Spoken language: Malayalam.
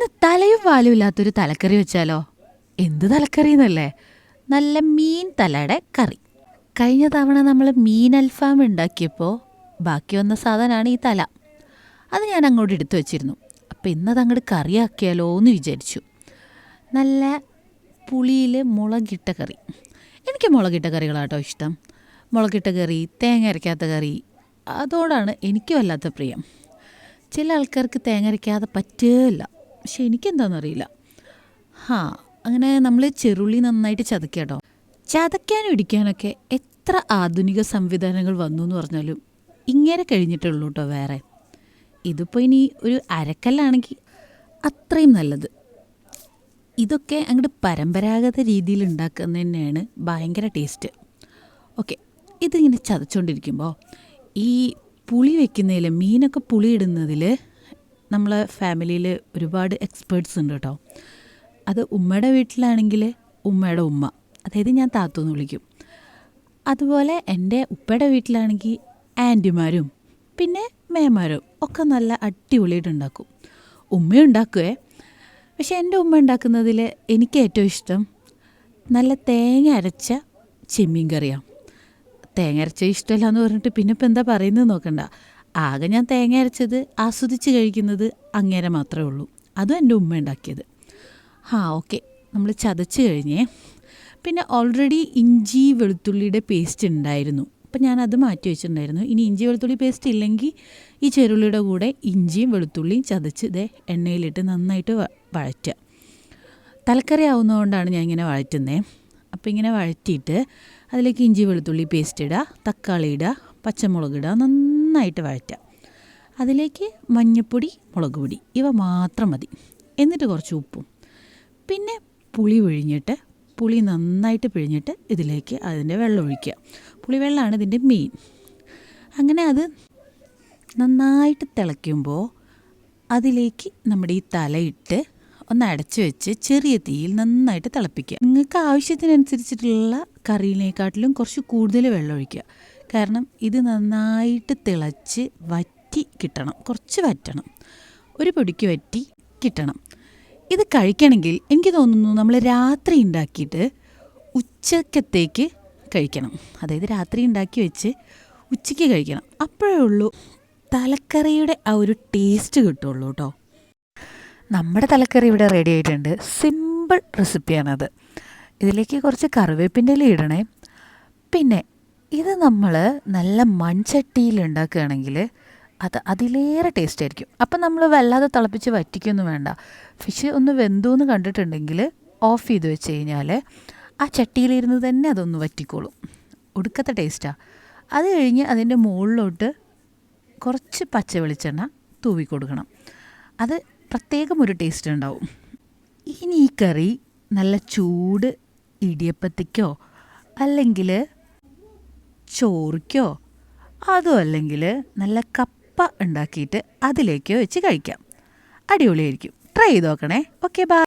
ഇന്ന് തലയും വാലും ഇല്ലാത്തൊരു തലക്കറി വെച്ചാലോ? എന്ത് തലക്കറി എന്നല്ലേ നല്ല മീൻ തലയുടെ കറി. കഴിഞ്ഞ തവണ നമ്മൾ മീൻ അൽഫാം ഉണ്ടാക്കിയപ്പോൾ ബാക്കി വന്ന സാധനമാണ് ഈ തല. അത് ഞാൻ അങ്ങോട്ട് എടുത്തു വെച്ചിരുന്നു. അപ്പോൾ ഇന്നത് അങ്ങോട്ട് കറിയാക്കിയാലോ എന്ന് വിചാരിച്ചു. നല്ല പുളിയിൽ മുളകിട്ട കറി. എനിക്ക് മുളകിട്ട കറികളാട്ടോ ഇഷ്ടം. മുളകിട്ട കറി തേങ്ങ അരയ്ക്കാത്ത കറി അതോടാണ് എനിക്കും അല്ലാത്ത പ്രിയം. ചില ആൾക്കാർക്ക് തേങ്ങ അരയ്ക്കാതെ പറ്റില്ല. പക്ഷെ എനിക്കെന്താണെന്നറിയില്ല ഹാ അങ്ങനെ നമ്മൾ ചെറുള്ളി നന്നായിട്ട് ചതക്കുക കേട്ടോ ചതക്കാനും ഇടിക്കാനൊക്കെ എത്ര ആധുനിക സംവിധാനങ്ങൾ വന്നു എന്ന് പറഞ്ഞാലും ഇങ്ങനെ കഴിഞ്ഞിട്ടുള്ളൂ കേട്ടോ വേറെ. ഇതിപ്പോൾ ഇനി ഒരു അരക്കല്ലാണെങ്കിൽ അത്രയും നല്ലത്. ഇതൊക്കെ അങ്ങോട്ട് പരമ്പരാഗത രീതിയിൽ ഉണ്ടാക്കുന്നത് തന്നെയാണ് ഭയങ്കര ടേസ്റ്റ്. ഓക്കെ ഇതിങ്ങനെ ചതച്ചുകൊണ്ടിരിക്കുമ്പോൾ ഈ പുളി വെക്കുന്നതിൽ മീനൊക്കെ പുളി ഇടുന്നതിൽ നമ്മളെ ഫാമിലിയിൽ ഒരുപാട് എക്സ്പേർട്സ് ഉണ്ട് കേട്ടോ. അത് ഉമ്മയുടെ വീട്ടിലാണെങ്കിൽ ഉമ്മയുടെ ഉമ്മ അതായത് ഞാൻ താത്തു എന്ന് വിളിക്കും. അതുപോലെ എന്റെ ഉപ്പയുടെ വീട്ടിലാണെങ്കിൽ ആന്റിമാരും പിന്നെ മേമാരും ഒക്കെ നല്ല അടിപൊളിയായിട്ട് ഉണ്ടാക്കും. ഉമ്മ ഉണ്ടാക്കുവേ. പക്ഷെ എന്റെ ഉമ്മ ഉണ്ടാക്കുന്നതിൽ എനിക്ക് ഏറ്റവും ഇഷ്ടം നല്ല തേങ്ങ അരച്ച ചെമ്മീൻ കറിയാണ് തേങ്ങ അരച്ച ഇഷ്ടമല്ല എന്ന് പറഞ്ഞിട്ട് പിന്നെ ഇപ്പം എന്താ പറയുന്നത് നോക്കണ്ട. ആകെ ഞാൻ തേങ്ങ അരച്ചത് ആസ്വദിച്ച് കഴിക്കുന്നത് അങ്ങേരെ മാത്രമേ ഉള്ളൂ. അതും എന്റെ ഉമ്മ ഉണ്ടാക്കിയത്. ആ ഓക്കെ. നമ്മൾ ചതച്ച് കഴിഞ്ഞേ. പിന്നെ ഓൾറെഡി ഇഞ്ചി വെളുത്തുള്ളിയുടെ പേസ്റ്റ് ഉണ്ടായിരുന്നു. അപ്പം അത് മാറ്റി വെച്ചിട്ടുണ്ടായിരുന്നു. ഇനി ഇഞ്ചി വെളുത്തുള്ളി പേസ്റ്റ് ഇല്ലെങ്കിൽ ഈ ചെറുള്ളിയുടെ കൂടെ ഇഞ്ചിയും വെളുത്തുള്ളിയും ചതച്ച് ഇതേ എണ്ണയിലിട്ട് നന്നായിട്ട് വഴറ്റുക. തലക്കറി ആവുന്നതുകൊണ്ടാണ് ഞാൻ ഇങ്ങനെ വഴറ്റുന്നത് അപ്പോൾ ഇങ്ങനെ വഴറ്റിയിട്ട് അതിലേക്ക് ഇഞ്ചി വെളുത്തുള്ളി പേസ്റ്റ് ഇടുക തക്കാളി ഇടുക പച്ചമുളക് ഇടുക നന്നായിട്ട് വഴറ്റുക. അതിലേക്ക് മഞ്ഞൾപ്പൊടി മുളക് പൊടി ഇവ മാത്രം മതി. എന്നിട്ട് കുറച്ച് ഉപ്പും. പിന്നെ പുളി പിഴിഞ്ഞിട്ട് പുളി നന്നായിട്ട് പിഴിഞ്ഞിട്ട് ഇതിലേക്ക് അതിന്റെ വെള്ളം ഒഴിക്കുക. പുളിവെള്ളമാണ് ഇതിന്റെ മെയിൻ അങ്ങനെ അത് നന്നായിട്ട് തിളയ്ക്കുമ്പോൾ അതിലേക്ക് നമ്മുടെ ഈ തലയിട്ട് ഒന്ന് അടച്ചു വെച്ച് ചെറിയ തീയിൽ നന്നായിട്ട് തിളപ്പിക്കുക. നിങ്ങൾക്ക് ആവശ്യത്തിനനുസരിച്ചിട്ടുള്ള കറിയിലേക്കാട്ടിലും കുറച്ച് കൂടുതൽ വെള്ളം ഒഴിക്കുക. കാരണം ഇത് നന്നായിട്ട് തിളച്ച് വറ്റി കിട്ടണം. കുറച്ച് വറ്റണം. ഒരു പൊടിക്ക് വറ്റി കിട്ടണം. ഇത് കഴിക്കണമെങ്കിൽ എനിക്ക് തോന്നുന്നു നമ്മൾ രാത്രി ഉണ്ടാക്കിയിട്ട് ഉച്ചക്കത്തേക്ക് കഴിക്കണം. അതായത് രാത്രി ഉണ്ടാക്കി വെച്ച് ഉച്ചയ്ക്ക് കഴിക്കണം. അപ്പോഴേ ഉള്ളൂ തലക്കറിയുടെ ആ ഒരു ടേസ്റ്റ് കിട്ടുള്ളൂ കേട്ടോ. നമ്മുടെ തലക്കറി ഇവിടെ റെഡി ആയിട്ടുണ്ട്. സിമ്പിൾ റെസിപ്പിയാണത് ഇതിലേക്ക് കുറച്ച് കറിവേപ്പിന്റെ ഇല ഇടണേ. പിന്നെ ഇത് നമ്മൾ നല്ല മൺചട്ടിയിൽ ഉണ്ടാക്കുകയാണെങ്കിൽ അത് അതിലേറെ ടേസ്റ്റ് ആയിരിക്കും. അപ്പം നമ്മൾ വല്ലാതെ തിളപ്പിച്ച് വറ്റിക്കൊന്നും വേണ്ട. ഫിഷ് ഒന്ന് വെന്തു എന്ന് കണ്ടിട്ടുണ്ടെങ്കിൽ ഓഫ് ചെയ്ത് വെച്ച് കഴിഞ്ഞാൽ ആ ചട്ടിയിലിരുന്ന് തന്നെ അതൊന്ന് വറ്റിക്കോളും. ഒടുക്കത്തെ ടേസ്റ്റാണ് അത് കഴിഞ്ഞ് അതിന്റെ മുകളിലോട്ട് കുറച്ച് പച്ച വെളിച്ചെണ്ണ തൂവി കൊടുക്കണം. അത് പ്രത്യേകം ഒരു ടേസ്റ്റ് ഉണ്ടാവും. ഇനി ഈ കറി നല്ല ചൂട് ഇടിയപ്പത്തിക്കോ അല്ലെങ്കിൽ ചോറിക്കോ? അതും അല്ലെങ്കിൽ നല്ല കപ്പ ഉണ്ടാക്കിയിട്ട് അതിലേക്കോ വെച്ച് കഴിക്കാം. അടിപൊളിയായിരിക്കും. ട്രൈ ചെയ്ത് നോക്കണേ. Okay bye